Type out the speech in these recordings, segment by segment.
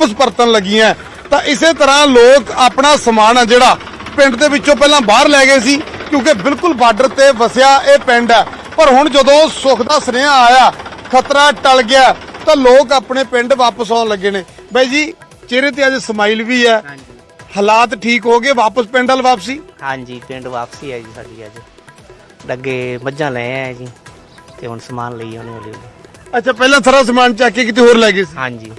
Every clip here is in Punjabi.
ਵਾਪਸ ਪਰਤਣ ਲੱਗੀਆਂ। ਤਾਂ ਇਸੇ ਤਰ੍ਹਾਂ ਲੋਕ ਆਪਣਾ ਸਮਾਨ ਆ ਜਿਹੜਾ ਪਿੰਡ ਦੇ ਵਿੱਚੋਂ ਪਹਿਲਾਂ ਬਾਹਰ ਲੈ ਗਏ ਸੀ ਕਿਉਂਕਿ ਬਿਲਕੁਲ ਬਾਰਡਰ ਤੇ ਵਸਿਆ ਇਹ ਪਿੰਡ ਹੈ। ਪਰ ਹੁਣ ਜਦੋਂ ਸੁੱਖ ਦਾ ਸੁਨੇਹਾ ਆਇਆ ਖਤਰਾ ਟਲ ਗਿਆ ਤਾਂ ਲੋਕ ਆਪਣੇ ਪਿੰਡ ਵਾਪਸ ਆਉਣ ਲੱਗੇ ਨੇ। ਬਾਈ ਜੀ ਚਿਹਰੇ ਤੇ ਅੱਜ ਸਮਾਈਲ ਵੀ ਹੈ। ਹਾਲਾਤ ਠੀਕ ਹੋ ਗਏ ਵਾਪਸ ਪਿੰਡ ਵੱਲ ਵਾਪਸੀ? ਹਾਂਜੀ ਪਿੰਡ ਵਾਪਸੀ ਹੈ ਜੀ ਸਾਡੀ ਅੱਜ। ਅੱਗੇ ਮੱਝਾਂ ਲੈ ਆਏ ਜੀ ਤੇ ਹੁਣ ਸਮਾਨ ਲਈ ਆਉਣੇ ਵਾਲੇ ਅੱਛਾ ਪਹਿਲਾਂ ਸਾਰਾ ਸਮਾਨ ਚੱਕ ਕੇ ਕਿਤੇ ਹੋਰ ਲੈ ਗਏ ਸੀ? ਹਾਂਜੀ।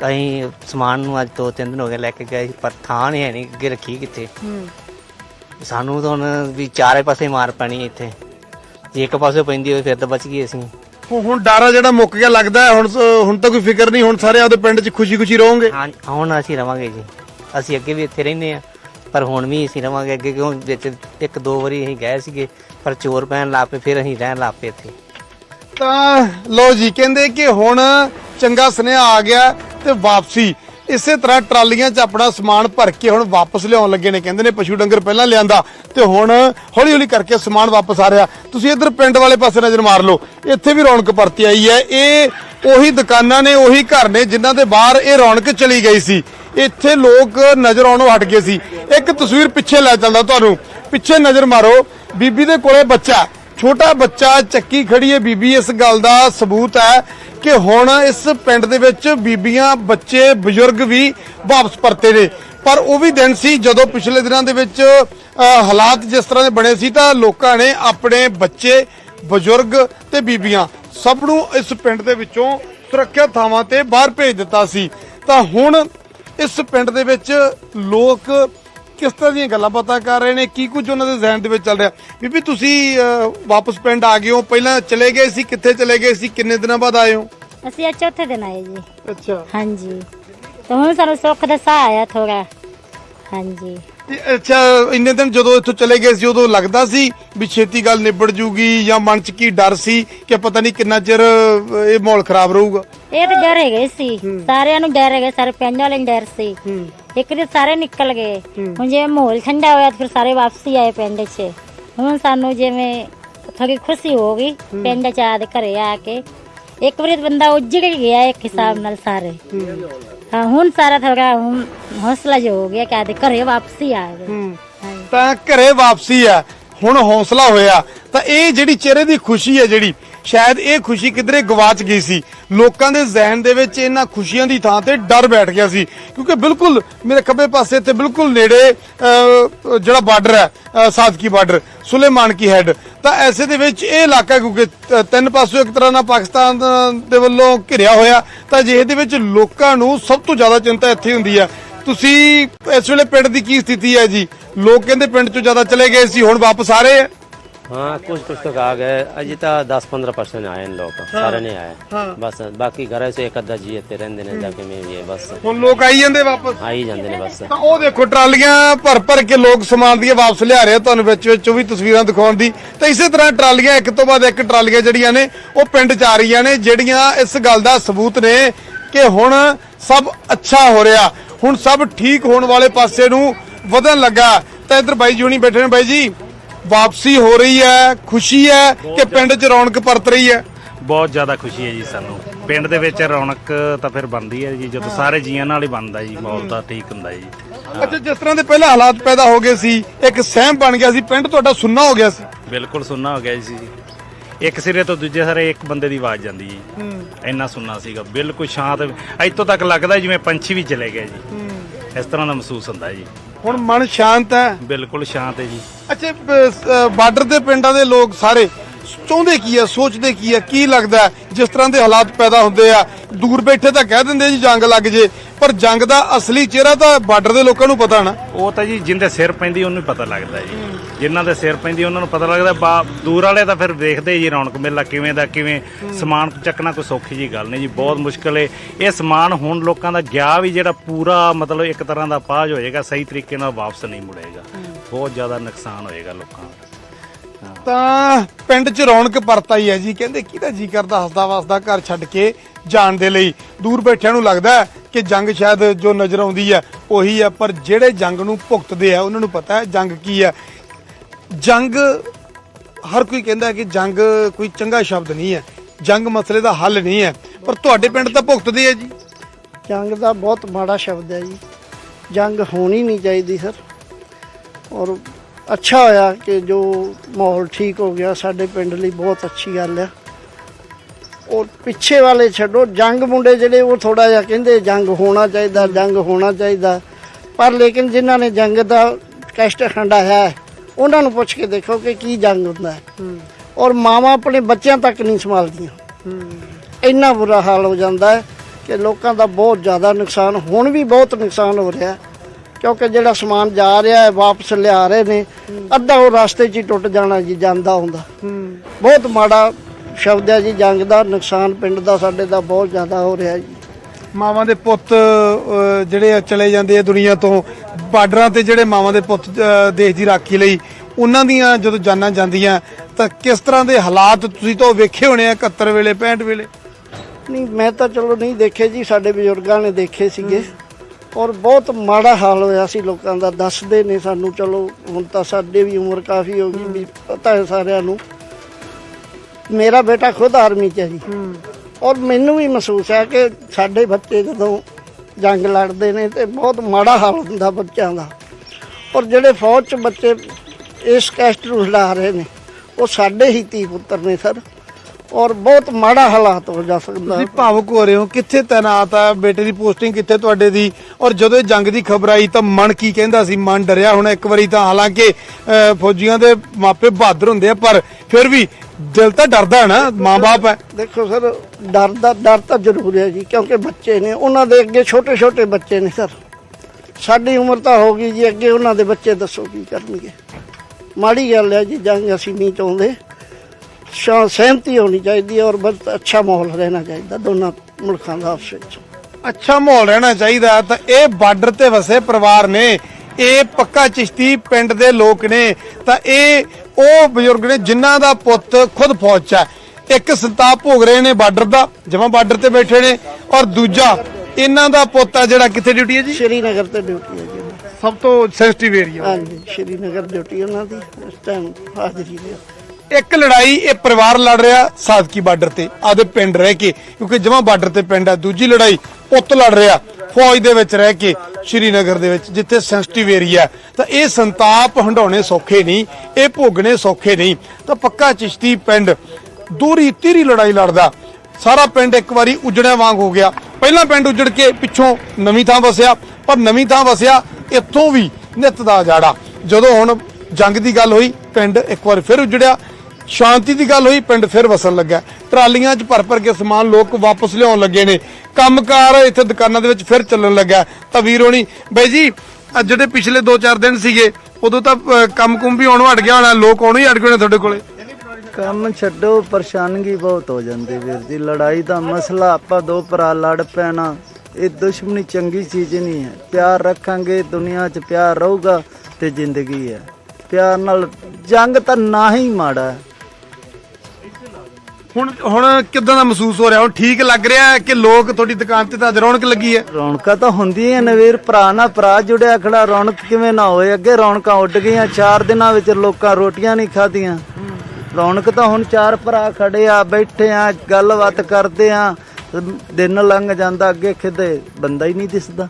ਕਈ ਸਮਾਨ ਨੂੰ ਅੱਜ ਦੋ ਤਿੰਨ ਦਿਨ ਹੋ ਗਏ ਲੈ ਕੇ ਗਏ ਸੀ, ਪਰ ਥਾਂ ਨਹੀਂ ਹੈ ਨਹੀਂ ਅੱਗੇ ਰੱਖੀ ਕਿੱਥੇ ਸਾਨੂੰ ਤਾਂ ਹੁਣ ਵੀ ਚਾਰੇ ਪਾਸੇ ਮਾਰ ਪੈਣੀ ਹੈ ਇੱਥੇ। ਜੇ ਇੱਕ ਪਾਸੇ ਪੈਂਦੀ ਹੋਵੇ ਫਿਰ ਤਾਂ ਬਚ ਗਏ ਅਸੀਂ। ਹੁਣ- ਹੁਣ ਡਾਰਾ ਜਿਹੜਾ ਮੁੱਕ ਗਿਆ ਲੱਗਦਾ ਹੈ ਹੁਣ ਸ- ਹੁਣ ਤਾਂ ਕੋਈ ਫਿਕਰ ਨਹੀਂ ਹੁਣ ਸਾਰੇ ਆਪਦੇ ਪਿੰਡ 'ਚ ਖੁਸ਼ੀ-ਖੁਸ਼ੀ ਰਹੋਗੇ। ਹਾਂ ਹੁਣ ਅਸੀਂ ਰਵਾਂਗੇ ਜੀ। ਅਸੀਂ ਅੱਗੇ ਵੀ ਇੱਥੇ ਰਹਿੰਦੇ ਆ ਪਰ ਹੁਣ ਵੀ ਅਸੀਂ ਰਵਾਂਗੇ ਅੱਗੇ ਕਿਉਂ ਵਿੱਚ ਇੱਕ ਦੋ ਵਾਰੀ ਅਸੀਂ ਗਏ ਸੀਗੇ ਪਰ ਚੋਰ ਪੈਣ ਲੱਗ ਪਏ ਫਿਰ ਅਸੀਂ ਰਹਿਣ ਲੱਗ ਪਏ ਇੱਥੇ। ਤਾਂ ਲੋ ਜੀ ਕਹਿੰਦੇ ਕਿ ਹੁਣ ਚੰਗਾ ਸੁਨੇਹਾ ਆ ਗਿਆ ਤੇ ਵਾਪਸੀ। ਇਸੇ ਤਰ੍ਹਾਂ ਟਰਾਲੀਆਂ 'ਚ ਆਪਣਾ ਸਮਾਨ ਭਰ ਕੇ ਹੁਣ ਵਾਪਸ ਲਿਆਉਣ ਲੱਗੇ ਨੇ। ਕਹਿੰਦੇ ਨੇ ਪਸ਼ੂ ਡੰਗਰ ਪਹਿਲਾਂ ਲਿਆਂਦਾ ਤੇ ਹੁਣ ਹੌਲੀ ਹੌਲੀ ਕਰਕੇ ਸਮਾਨ ਵਾਪਸ ਆ ਰਿਹਾ। ਤੁਸੀਂ ਇੱਧਰ ਪਿੰਡ ਵਾਲੇ ਪਾਸੇ ਨਜ਼ਰ ਮਾਰ ਲਓ। ਇੱਥੇ ਵੀ ਰੌਣਕ ਪਰਤੀ ਆਈ ਹੈ। ਇਹ ਉਹੀ ਦੁਕਾਨਾਂ ਨੇ, ਉਹੀ ਘਰ ਨੇ ਜਿਨ੍ਹਾਂ ਦੇ ਬਾਹਰ ਇਹ ਰੌਣਕ ਚਲੀ ਗਈ ਸੀ। ਇੱਥੇ ਲੋਕ ਨਜ਼ਰ ਆਉਣੋਂ ਹਟ ਗਏ ਸੀ। ਇੱਕ ਤਸਵੀਰ ਪਿੱਛੇ ਲੈ ਚੱਲਦਾ ਤੁਹਾਨੂੰ। ਪਿੱਛੇ ਨਜ਼ਰ ਮਾਰੋ। ਬੀਬੀ ਦੇ ਕੋਲੇ ਬੱਚਾ। ਛੋਟਾ ਬੱਚਾ ਚੱਕੀ ਖੜੀ ਹੈ। ਬੀਬੀ, ਇਸ ਗੱਲ ਦਾ ਸਬੂਤ ਹੈ ਕਿ ਹੁਣ ਇਸ ਪਿੰਡ ਦੇ ਵਿੱਚ ਬੀਬੀਆਂ, ਬੱਚੇ, ਬਜ਼ੁਰਗ ਵੀ ਵਾਪਸ ਪਰਤੇ ਨੇ। ਪਰ ਉਹ ਵੀ ਦਿਨ ਸੀ ਜਦੋਂ ਪਿਛਲੇ ਦਿਨਾਂ ਦੇ ਵਿੱਚ ਹਾਲਾਤ ਜਿਸ ਤਰ੍ਹਾਂ ਦੇ ਬਣੇ ਸੀ ਤਾਂ ਲੋਕਾਂ ਨੇ ਆਪਣੇ ਬੱਚੇ, ਬਜ਼ੁਰਗ ਤੇ ਬੀਬੀਆਂ ਸਭ ਨੂੰ ਇਸ ਪਿੰਡ ਦੇ ਵਿੱਚੋਂ ਸੁਰੱਖਿਅਤ ਥਾਵਾਂ ਤੇ ਬਾਹਰ ਭੇਜ ਦਿੱਤਾ ਸੀ। ਤਾਂ ਹੁਣ ਇਸ ਪਿੰਡ ਦੇ ਵਿੱਚ ਲੋਕ ਕਿਸ ਤਰ੍ਹਾਂ ਦੀਆਂ ਗੱਲਾਂ ਬਾਤਾਂ ਕਰ ਰਹੇ ਨੇ? ਕੀ ਕੁਝ ਉਹਨਾਂ ਦੇ ਜ਼ਿਹਨ ਦੇ ਵਿੱਚ ਚੱਲ ਰਿਹਾ? ਬੀਬੀ ਤੁਸੀਂ ਵਾਪਸ ਪਿੰਡ ਆ ਗਏ ਹੋ। ਪਹਿਲਾਂ ਚਲੇ ਗਏ ਸੀ ਕਿੱਥੇ ਚਲੇ ਗਏ ਸੀ? ਕਿੰਨੇ ਦਿਨਾਂ ਬਾਅਦ ਆਏ ਹੋ? ਅਸੀਂ ਅੱਜ ਚੌਥੇ ਦਿਨ ਆਏ ਜੀ। ਅੱਛਾ। ਹਾਂਜੀ। ਤੇ ਹੁਣ ਸਾਨੂੰ ਸੁੱਖ ਦਾ ਸਾਹ ਆਇਆ ਥੋੜਾ ਹਾਂਜੀ। ਅੱਛਾ ਇੰਨੇ ਦਿਨ ਜਦੋਂ ਇੱਥੋਂ ਚਲੇ ਗਏ ਸੀ ਉਦੋਂ ਲੱਗਦਾ ਸੀ ਵੀ ਛੇਤੀ ਗੱਲ ਨਿਬੜ ਜੂਗੀ ਜਾਂ ਮਨ 'ਚ ਕੀ ਡਰ ਸੀ ਕਿ ਪਤਾ ਨਹੀਂ ਕਿੰਨਾ ਚਿਰ ਇਹ ਮਾਹੌਲ ਖਰਾਬ ਰਹੂਗਾ? ਇਹ ਤਾਂ ਡਰ ਹੈਗੇ ਸੀ। ਸਾਰਿਆਂ ਨੂੰ ਡਰ ਹੈਗੇ ਸਾਰੇ ਪਿੰਡ ਵਾਲੇ ਨੂੰ ਡਰ ਸੀ। ਇੱਕ ਦਿਨ ਸਾਰੇ ਨਿਕਲ ਗਏ। ਹੁਣ ਜੇ ਮਾਹੌਲ ਠੰਡਾ ਹੋਇਆ ਤਾਂ ਫਿਰ ਸਾਰੇ ਵਾਪਸੀ ਆਏ ਪਿੰਡ 'ਚ। ਹੁਣ ਸਾਨੂੰ ਜਿਵੇਂ ਥੋੜੀ ਖੁਸ਼ੀ ਹੋ ਗਈ ਪਿੰਡ 'ਚ ਆ ਦੇ ਘਰੇ ਆ ਕੇ। ਇੱਕ ਵਾਰੀ ਬੰਦਾ ਉੱਜੜ ਗਿਆ ਇੱਕ ਹਿਸਾਬ ਨਾਲ ਸਾਰੇ। ਹਾਂ। ਹੁਣ ਸਾਰਾ ਥੋੜਾ ਹੁਣ ਹੌਸਲਾ ਜੋ ਹੋ ਗਿਆ ਕਿ ਆ ਦੇ ਘਰੇ ਵਾਪਸੀ ਆ ਗਏ। ਤਾਂ ਘਰੇ ਵਾਪਸੀ ਆ ਹੁਣ ਹੌਸਲਾ ਹੋਇਆ। ਤਾਂ ਇਹ ਜਿਹੜੀ ਚਿਹਰੇ ਦੀ ਖੁਸ਼ੀ ਹੈ ਜਿਹੜੀ ਸ਼ਾਇਦ ਇਹ ਖੁਸ਼ੀ ਕਿਧਰੇ ਗਵਾਚ ਗਈ ਸੀ। ਲੋਕਾਂ ਦੇ ਜ਼ਿਹਨ ਦੇ ਵਿੱਚ ਇਹਨਾਂ ਖੁਸ਼ੀਆਂ ਦੀ ਥਾਂ ਤੇ ਡਰ ਬੈਠ ਗਿਆ ਸੀ। ਕਿਉਂਕਿ ਬਿਲਕੁਲ ਮੇਰੇ ਖੱਬੇ ਪਾਸੇ ਤੇ ਬਿਲਕੁਲ ਨੇੜੇ ਜਿਹੜਾ ਬਾਰਡਰ ਹੈ ਸਾਦਕੀ ਬਾਰਡਰ, ਸੁਲੇਮਾਨ ਕੀ ਹੈਡ। ਤਾਂ ਐਸੇ ਦੇ ਵਿੱਚ ਇਹ ਇਲਾਕਾ ਕਿਉਂਕਿ ਤਿੰਨ ਪਾਸੋਂ ਇੱਕ ਤਰ੍ਹਾਂ ਨਾਲ ਪਾਕਿਸਤਾਨ ਦੇ ਵੱਲੋਂ ਘਿਰਿਆ ਹੋਇਆ। ਤਾਂ ਜੇ ਇਹਦੇ ਵਿੱਚ ਲੋਕਾਂ ਨੂੰ ਸਭ ਤੋਂ ਜ਼ਿਆਦਾ ਚਿੰਤਾ ਇੱਥੇ ਹੁੰਦੀ ਹੈ, ਤੁਸੀਂ ਇਸ ਵੇਲੇ ਪਿੰਡ ਦੀ ਕੀ ਸਥਿਤੀ ਹੈ ਜੀ? ਲੋਕ ਕਹਿੰਦੇ ਪਿੰਡ ਚੋਂ ਜ਼ਿਆਦਾ ਚਲੇ ਗਏ ਸੀ, ਹੁਣ ਵਾਪਸ ਆ ਰਹੇ ਆ हाँ कुछ कुछ तो आ गए अजी तो दस पंद्रह परसेंट आए इन लोग सारे नहीं आए बस बाकी घर से एक अद्धा जी इतने रहते ने जाके में भी है बस ਹੁਣ ਲੋਕ ਆਈ ਜਾਂਦੇ ਵਾਪਸ आ ही जाते ने बस ਤਾਂ ਉਹ ਦੇਖੋ ਟਰਾਲੀਆਂ ਭਰ ਭਰ ਕੇ ਲੋਕ ਸਮਾਨ ਦੀਆਂ ਵਾਪਸ ਲਿਆ ਰਹੇ ਆ ਤੁਹਾਨੂੰ ਵਿੱਚ ਵਿੱਚ ਉਹ ਵੀ ਤਸਵੀਰਾਂ ਦਿਖਾਉਣ ਦੀ ਤਾਂ ਇਸੇ ਤਰ੍ਹਾਂ ਟਰਾਲੀਆਂ ਇੱਕ ਤੋਂ ਬਾਅਦ ਇੱਕ ਟਰਾਲੀਆਂ ਜਿਹੜੀਆਂ ਨੇ ਉਹ ਪਿੰਡ ਚ ਆ ਰਹੀਆਂ ਨੇ ਜਿਹੜੀਆਂ ਇਸ ਗੱਲ ਦਾ ਸਬੂਤ ਨੇ ਕਿ ਹੁਣ ਸਭ ਅੱਛਾ ਹੋ ਰਿਹਾ ਹੁਣ ਸਭ ਠੀਕ ਹੋਣ ਵਾਲੇ ਪਾਸੇ ਨੂੰ ਵਧਣ ਲੱਗਾ ਤਾਂ ਇੱਧਰ ਬਾਈ ਜੀ ਹੁਣੀ ਬੈਠੇ ਨੇ ਬਾਈ ਜੀ ਵਾਪਸੀ ਹੋ ਰਹੀ ਹੈ ਖੁਸ਼ੀ ਹੈ ਕਿ ਪਿੰਡ 'ਚ ਰੌਣਕ ਪਰਤ ਰਹੀ ਹੈ? ਬਹੁਤ ਜ਼ਿਆਦਾ ਖੁਸ਼ੀ ਹੈ ਜੀ ਸਾਨੂੰ। ਪਿੰਡ ਦੇ ਵਿੱਚ ਰੌਣਕ ਤਾਂ ਫਿਰ ਬਣਦੀ ਹੈ ਜੀ ਜਦੋਂ ਸਾਰੇ ਜੀਆਂ ਨਾਲ ਹੀ ਬਣਦਾ ਜੀ ਮਾਹੌਲ ਤਾਂ ਠੀਕ ਹੁੰਦਾ ਜੀ। ਅੱਛਾ ਜਿਸ ਤਰ੍ਹਾਂ ਦੇ ਪਹਿਲਾਂ ਹਾਲਾਤ ਪੈਦਾ ਹੋ ਗਏ ਸੀ ਇੱਕ ਸਹਿਮ ਬਣ ਗਿਆ ਸੀ ਪਿੰਡ ਤੁਹਾਡਾ ਸੁੰਨਾ ਹੋ ਗਿਆ ਸੀ? ਬਿਲਕੁਲ ਸੁੰਨਾ ਹੋ ਗਿਆ ਜੀ। ਇੱਕ ਸਿਰੇ ਤੋਂ ਦੂਜੇ ਸਿਰੇ ਇੱਕ ਬੰਦੇ ਦੀ ਆਵਾਜ਼ ਜਾਂਦੀ ਜੀ। ਇੰਨਾ ਸੁੰਨਾ ਸੀਗਾ ਬਿਲਕੁਲ ਸ਼ਾਂਤ। ਇੱਥੋਂ ਤੱਕ ਲੱਗਦਾ ਜਿਵੇਂ ਪੰਛੀ ਵੀ ਚਲੇ ਗਏ ਜੀ। ਇਸ ਤਰ੍ਹਾਂ ਦਾ ਮਹਿਸੂਸ ਹੁੰਦਾ ਜੀ। ਹੁਣ ਮਨ ਸ਼ਾਂਤ ਹੈ? ਬਿਲਕੁਲ ਸ਼ਾਂਤ ਹੈ ਜੀ। ਅੱਛਾ ਬਾਰਡਰ ਦੇ ਪਿੰਡਾਂ ਦੇ ਲੋਕ ਸਾਰੇ ਚਾਹੁੰਦੇ ਕੀ ਆ ਸੋਚਦੇ ਕੀ ਆ ਕੀ ਲੱਗਦਾ ਹੈ? ਜਿਸ ਤਰ੍ਹਾਂ ਦੇ ਹਾਲਾਤ ਪੈਦਾ ਹੁੰਦੇ ਆ ਦੂਰ ਬੈਠੇ ਤਾਂ ਕਹਿ ਦਿੰਦੇ ਜੀ ਜੰਗ ਲੱਗ ਜੇ। ਪਰ ਜੰਗ ਦਾ ਅਸਲੀ ਚਿਹਰਾ ਤਾਂ ਬਾਰਡਰ ਦੇ ਲੋਕਾਂ ਨੂੰ ਪਤਾ ਨਾ। ਉਹ ਤਾਂ ਜੀ ਜਿੰਦੇ ਸਿਰ ਪੈਂਦੀ ਉਹਨੂੰ ਹੀ ਪਤਾ ਲੱਗਦਾ ਜੀ। ਜਿਨ੍ਹਾਂ ਦੇ ਸਿਰ ਪੈਂਦੀ ਉਹਨਾਂ ਨੂੰ ਪਤਾ ਲੱਗਦਾ ਬਾ ਦੂਰ ਵਾਲੇ ਤਾਂ ਫਿਰ ਦੇਖਦੇ ਜੀ ਰੌਣਕ ਮੇਲਾ ਕਿਵੇਂ ਦਾ ਕਿਵੇਂ ਸਮਾਨ ਚੱਕਣਾ ਕੋਈ ਸੌਖੀ ਜੀ ਗੱਲ ਨਹੀਂ ਜੀ ਬਹੁਤ ਮੁਸ਼ਕਲ ਹੈ ਇਹ ਸਮਾਨ ਹੁਣ ਲੋਕਾਂ ਦਾ ਗਿਆ ਵੀ ਜਿਹੜਾ ਪੂਰਾ ਮਤਲਬ ਇੱਕ ਤਰ੍ਹਾਂ ਦਾ ਪਾਜ ਹੋਏਗਾ ਸਹੀ ਤਰੀਕੇ ਨਾਲ ਵਾਪਸ ਨਹੀਂ ਮੁੜੇਗਾ। ਬਹੁਤ ਜ਼ਿਆਦਾ ਨੁਕਸਾਨ ਹੋਏਗਾ ਲੋਕਾਂ ਦਾ। ਤਾਂ ਪਿੰਡ 'ਚ ਰੌਣਕ ਪਰਤ ਆਈ ਹੈ ਜੀ ਕਹਿੰਦੇ ਕਿਹਦਾ ਜੀ ਕਰਦਾ ਹੱਸਦਾ ਵਸਦਾ ਘਰ ਛੱਡ ਕੇ ਜਾਣ ਦੇ ਲਈ। ਦੂਰ ਬੈਠਿਆਂ ਨੂੰ ਲੱਗਦਾ ਹੈ ਕਿ ਜੰਗ ਸ਼ਾਇਦ ਜੋ ਨਜ਼ਰ ਆਉਂਦੀ ਹੈ, ਉਹੀ ਹੈ। ਪਰ ਜਿਹੜੇ ਜੰਗ ਨੂੰ ਭੁਗਤਦੇ ਆ, ਉਹਨਾਂ ਨੂੰ ਪਤਾ ਹੈ ਜੰਗ ਕੀ ਹੈ। ਜੰਗ, ਹਰ ਕੋਈ ਕਹਿੰਦਾ ਕਿ ਜੰਗ ਕੋਈ ਚੰਗਾ ਸ਼ਬਦ ਨਹੀਂ ਹੈ। ਜੰਗ ਮਸਲੇ ਦਾ ਹੱਲ ਨਹੀਂ ਹੈ। ਪਰ ਤੁਹਾਡੇ ਪਿੰਡ ਤਾਂ ਭੁਗਤਦੇ ਆ ਜੀ। ਜੰਗ ਦਾ ਬਹੁਤ ਮਾੜਾ ਸ਼ਬਦ ਹੈ ਜੀ। ਜੰਗ ਹੋਣੀ ਨਹੀਂ ਚਾਹੀਦੀ, ਸਰ। ਔਰ ਅੱਛਾ ਹੋਇਆ ਕਿ ਜੋ ਮਾਹੌਲ ਠੀਕ ਹੋ ਗਿਆ, ਸਾਡੇ ਪਿੰਡ ਲਈ ਬਹੁਤ ਅੱਛੀ ਗੱਲ ਹੈ। ਔਰ ਪਿੱਛੇ ਵਾਲੇ ਛੱਡੋ ਜੰਗ ਮੁੰਡੇ ਜਿਹੜੇ ਉਹ ਥੋੜਾ ਜਿਹਾ ਕਹਿੰਦੇ ਜੰਗ ਹੋਣਾ ਚਾਹੀਦਾ ਜੰਗ ਹੋਣਾ ਚਾਹੀਦਾ। ਪਰ ਲੇਕਿਨ ਜਿਨ੍ਹਾਂ ਨੇ ਜੰਗ ਦਾ ਕਸ਼ਟ ਖੰਡਾਇਆ ਹੈ ਉਹਨਾਂ ਨੂੰ ਪੁੱਛ ਕੇ ਦੇਖੋ ਕਿ ਕੀ ਜੰਗ ਹੁੰਦਾ ਹੈ। ਔਰ ਮਾਵਾਂ ਆਪਣੇ ਬੱਚਿਆਂ ਤੱਕ ਨਹੀਂ ਸੰਭਾਲਦੀਆਂ। ਇੰਨਾ ਬੁਰਾ ਹਾਲ ਹੋ ਜਾਂਦਾ ਹੈ ਕਿ ਲੋਕਾਂ ਦਾ ਬਹੁਤ ਜ਼ਿਆਦਾ ਨੁਕਸਾਨ ਹੁਣ ਵੀ ਬਹੁਤ ਨੁਕਸਾਨ ਹੋ ਰਿਹਾ ਕਿਉਂਕਿ ਜਿਹੜਾ ਸਮਾਨ ਜਾ ਰਿਹਾ ਹੈ ਵਾਪਸ ਲਿਆ ਰਹੇ ਨੇ ਅੱਧਾ ਉਹ ਰਸਤੇ 'ਚ ਹੀ ਟੁੱਟ ਜਾਣਾ ਜੀ ਜਾਂਦਾ ਹੁੰਦਾ। ਬਹੁਤ ਮਾੜਾ ਸ਼ਬਦ ਹੈ ਜੀ ਜੰਗ ਦਾ ਨੁਕਸਾਨ ਪਿੰਡ ਦਾ ਸਾਡੇ ਦਾ ਬਹੁਤ ਜ਼ਿਆਦਾ ਹੋ ਰਿਹਾ ਜੀ। ਮਾਵਾਂ ਦੇ ਪੁੱਤ ਅਹ, ਜਿਹੜੇ ਆ ਚਲੇ ਜਾਂਦੇ ਆ ਦੁਨੀਆ ਤੋਂ ਬਾਰਡਰਾਂ ਤੇ ਜਿਹੜੇ ਮਾਵਾਂ ਦੇ ਪੁੱਤ ਅਹ, ਦੇਸ਼ ਦੀ ਰਾਖੀ ਲਈ ਉਹਨਾਂ ਦੀਆਂ ਜਦੋਂ ਜਾਨਾਂ ਜਾਂਦੀਆਂ ਤਾਂ ਕਿਸ ਤਰ੍ਹਾਂ ਦੇ ਹਾਲਾਤ ਤੁਸੀਂ ਤਾਂ ਵੇਖੇ ਹੋਣੇ ਆ 71 ਵੇਲੇ 65 ਵੇਲੇ? ਨਹੀਂ ਮੈਂ ਤਾਂ ਚਲੋ ਨਹੀਂ ਦੇਖੇ ਜੀ ਸਾਡੇ ਬਜ਼ੁਰਗਾਂ ਨੇ ਦੇਖੇ ਸੀਗੇ। ਔਰ ਬਹੁਤ ਮਾੜਾ ਹਾਲ ਹੋਇਆ ਸੀ ਲੋਕਾਂ ਦਾ ਦੱਸਦੇ ਨੇ ਸਾਨੂੰ ਚਲੋ ਹੁਣ ਤਾਂ ਸਾਡੇ ਵੀ ਉਮਰ ਕਾਫੀ ਹੋ ਗਈ ਵੀ ਪਤਾ ਹੈ ਸਾਰਿਆਂ ਨੂੰ। ਮੇਰਾ ਬੇਟਾ ਖੁਦ ਆਰਮੀ 'ਚ ਹੈ ਜੀ। ਔਰ ਮੈਨੂੰ ਵੀ ਮਹਿਸੂਸ ਹੈ ਕਿ ਸਾਡੇ ਬੱਚੇ ਜਦੋਂ ਜੰਗ ਲੜਦੇ ਨੇ ਤੇ ਬਹੁਤ ਮਾੜਾ ਹਾਲ ਹੁੰਦਾ ਬੱਚਿਆਂ ਦਾ। ਔਰ ਜਿਹੜੇ ਫੌਜ 'ਚ ਬੱਚੇ ਇਸ ਕੈਸਟ ਨੂੰ ਹਿਲਾ ਰਹੇ ਨੇ ਉਹ ਸਾਡੇ ਹੀ ਧੀ ਪੁੱਤਰ ਨੇ ਸਰ। ਔਰ ਬਹੁਤ ਮਾੜਾ ਹਾਲਾਤ ਹੋ ਜਾ ਸਕਦਾ। ਤੁਸੀਂ ਭਾਵੁਕ ਹੋ ਰਹੇ ਹੋ ਕਿੱਥੇ ਤੈਨਾਤ ਆ? ਬੇਟੇ ਦੀ ਪੋਸਟਿੰਗ ਕਿੱਥੇ ਤੁਹਾਡੇ ਦੀ? ਔਰ ਜਦੋਂ ਇਹ ਜੰਗ ਦੀ ਖਬਰ ਆਈ ਤਾਂ ਮਨ ਕੀ ਕਹਿੰਦਾ ਸੀ? ਮਨ ਡਰਿਆ ਹੁਣ ਇੱਕ ਵਾਰੀ ਤਾਂ। ਹਾਲਾਂਕਿ ਫੌਜੀਆਂ ਦੇ ਮਾਪੇ ਬਹਾਦਰ ਹੁੰਦੇ ਆ ਪਰ ਫਿਰ ਵੀ ਦਿਲ ਤਾਂ ਡਰਦਾ ਹੈ ਨਾ ਮਾਂ-ਬਾਪ ਹੈ। ਦੇਖੋ ਸਰ ਡਰ ਦਾ ਡਰ ਤਾਂ ਜ਼ਰੂਰ ਹੈ ਜੀ ਕਿਉਂਕਿ ਬੱਚੇ ਨੇ ਉਹਨਾਂ ਦੇ ਅੱਗੇ ਛੋਟੇ ਛੋਟੇ ਬੱਚੇ ਨੇ ਸਰ। ਸਾਡੀ ਉਮਰ ਤਾਂ ਹੋ ਗਈ ਜੀ ਅੱਗੇ ਉਹਨਾਂ ਦੇ ਬੱਚੇ ਦੱਸੋ ਕੀ ਕਰਨਗੇ। ਮਾੜੀ ਗੱਲ ਹੈ ਜੀ ਜੰਗ ਅਸੀਂ ਨਹੀਂ ਚਾਹੁੰਦੇ। ਸ਼ਾ- ਸਹਿਮਤੀ ਹੋਣੀ ਚਾਹੀਦੀ ਹੈ ਔਰ ਬਹੁਤ ਅੱਛਾ ਮਾਹੌਲ ਰਹਿਣਾ ਚਾਹੀਦਾ ਦੋਨਾਂ ਮੁਲਕਾਂ ਦਾ ਆਪਸ ਵਿੱਚ। ਅੱਛਾ ਮਾਹੌਲ ਰਹਿਣਾ ਚਾਹੀਦਾ ਤਾਂ ਇਹ ਬਾਰਡਰ ਤੇ ਵਸੇ ਪਰਿਵਾਰ ਨੇ ਇਹ ਪੱਕਾ ਚਿਸ਼ਤੀ ਪਿੰਡ ਦੇ ਲੋਕ ਨੇ ਤਾਂ ਇਹ ਉਹ ਬਜ਼ੁਰਗ ਨੇ ਜਿਨ੍ਹਾਂ ਦਾ ਪੁੱਤ ਖੁਦ ਫੌਜ 'ਚ ਹੈ। ਇੱਕ ਸੰਤਾਪ ਭੋਗ ਰਹੇ ਨੇ ਬਾਰਡਰ ਦਾ ਜਮਾਂ ਬਾਰਡਰ ਤੇ ਬੈਠੇ ਨੇ ਔਰ ਦੂਜਾ ਇਹਨਾਂ ਦਾ ਪੁੱਤ ਆ ਜਿਹੜਾ ਕਿੱਥੇ ਡਿਊਟੀ ਹੈ ਜੀ? ਸ਼੍ਰੀਨਗਰ ਤੇ ਡਿਊਟੀ ਹੈ ਜੀ। ਸਭ ਤੋਂ ਸੈਂਸਿਟਿਵ ਏਰੀਆ ਹਾਂਜੀ ਸ਼੍ਰੀਨਗਰ ਡਿਊਟੀ ਉਹਨਾਂ ਦੀ ਇਸ ਟਾਈਮ ਹਾਜ਼ਰੀ ਦੇ ਇੱਕ ਲੜਾਈ ਇਹ ਪਰਿਵਾਰ ਲੜ ਰਿਹਾ ਸਾਦਕੀ ਬਾਰਡਰ ਤੇ ਆਦੇ ਪਿੰਡ ਰਹਿ ਕੇ ਕਿਉਂਕਿ ਜਮਾਂ ਬਾਰਡਰ ਤੇ ਪਿੰਡ ਹੈ ਦੂਜੀ ਲੜਾਈ ਪੁੱਤ ਲੜ ਰਿਹਾ ਫੌਜ ਦੇ ਵਿੱਚ ਰਹਿ ਕੇ। ਸ਼੍ਰੀਨਗਰ ਦੇ ਵਿੱਚ, ਜਿੱਥੇ ਸੈਂਸਿਟਿਵ ਏਰੀਆ ਤਾਂ ਇਹ ਸੰਤਾਪ ਹੰਡਾਉਣੇ ਸੌਖੇ ਨਹੀਂ, ਇਹ ਭੋਗਣੇ ਸੌਖੇ ਨਹੀਂ। ਤਾਂ ਪੱਕਾ ਚਿਸ਼ਤੀ ਪਿੰਡ, ਦੂਰੀ ਤੀਰੀ ਲੜਾਈ ਲੜਦਾ। ਸਾਰਾ ਪਿੰਡ ਇੱਕ ਵਾਰੀ ਉਜੜਿਆ ਵਾਂਗ ਹੋ ਗਿਆ। ਪਹਿਲਾਂ ਪਿੰਡ ਉਜੜ ਕੇ ਪਿੱਛੋਂ ਨਵੀਂ ਥਾਂ ਵਸਿਆ, ਪਰ ਨਵੀਂ ਥਾਂ ਵਸਿਆ, ਇੱਥੋਂ ਵੀ ਨਿੱਤ ਦਾ ਜਾੜਾ ਜਦੋਂ ਹੁਣ ਜੰਗ ਦੀ ਗੱਲ ਹੋਈ, ਪਿੰਡ ਇੱਕ ਵਾਰ ਫਿਰ ਉਜੜਿਆ। ਸ਼ਾਂਤੀ ਦੀ ਗੱਲ ਹੋਈ, ਪਿੰਡ ਫਿਰ ਵਸਣ ਲੱਗਾ। ਟਰਾਲੀਆਂ 'ਚ ਭਰ ਭਰ ਕੇ ਸਮਾਨ ਲੋਕ ਵਾਪਸ ਲਿਆਉਣ ਲੱਗੇ ਨੇ। ਕੰਮਕਾਰ ਇੱਥੇ ਦੁਕਾਨਾਂ ਦੇ ਵਿੱਚ ਫਿਰ ਚੱਲਣ ਲੱਗਾ। ਤਾਂ ਵੀਰ ਹੋਣੀ, ਬਾਈ ਜੀ ਆਹ ਜਿਹੜੇ ਪਿਛਲੇ 2-4 ਦਿਨ ਸੀਗੇ, ਉਦੋਂ ਤਾਂ ਕੰਮ-ਕੁੰਮ ਵੀ ਆਉਣੋਂ ਹਟ ਗਿਆ ਹੋਣਾ, ਲੋਕ ਆਉਣੋਂ ਹੀ ਹਟ ਗਏ ਨੇ ਤੁਹਾਡੇ ਕੋਲੇ। ਕੰਮ ਛੱਡੋ, ਪਰੇਸ਼ਾਨਗੀ ਬਹੁਤ ਹੋ ਜਾਂਦੀ ਵੀਰ ਜੀ। ਲੜਾਈ ਦਾ ਮਸਲਾ, ਆਪਾਂ ਦੋ ਭਰਾ ਲੜ ਪੈਣਾ। ਇਹ ਦੁਸ਼ਮਣੀ ਚੰਗੀ ਚੀਜ਼ ਨਹੀਂ ਹੈ। ਪਿਆਰ ਰੱਖਾਂਗੇ, ਦੁਨੀਆ 'ਚ ਪਿਆਰ ਰਹੂਗਾ ਤੇ ਜ਼ਿੰਦਗੀ ਹੈ। ਪਿਆਰ ਨਾਲ ਜੰਗ ਤਾਂ ਨਾ ਹੀ ਮਾੜਾ ਹੁਣ ਹੁਣ ਕਿਦਾਂ ਦਾ ਮਹਿਸੂਸ ਹੋ ਰਿਹਾ? ਹੁਣ ਠੀਕ ਲੱਗ ਰਿਹਾ ਕਿ ਲੋਕ ਤੁਹਾਡੀ ਦੁਕਾਨ ਤੇ ਤਾਂ ਅੱਜ ਰੌਣਕ ਲੱਗੀ ਹੈ? ਰੌਣਕਾਂ ਤਾਂ ਹੁੰਦੀਆਂ ਨੇ ਵੀਰ ਭਰਾ ਨਾਲ ਭਰਾ ਜੁੜਿਆ ਖੜਾ ਰੌਣਕ ਕਿਵੇਂ ਨਾ ਹੋਏ। ਅੱਗੇ ਰੌਣਕਾਂ ਉੱਡ ਗਈਆਂ ਚਾਰ ਦਿਨਾਂ ਵਿੱਚ ਲੋਕਾਂ ਰੋਟੀਆਂ ਨਹੀਂ ਖਾਧੀਆਂ। ਰੌਣਕ ਤਾਂ ਹੁਣ ਚਾਰ ਭਰਾ ਖੜੇ ਆ ਬੈਠੇ ਆ ਗੱਲਬਾਤ ਕਰਦੇ ਆ। ਦਿਨ ਲੰਘ ਜਾਂਦਾ ਅੱਗੇ ਕਿਤੇ ਬੰਦਾ ਹੀ ਨਹੀਂ ਦਿਸਦਾ।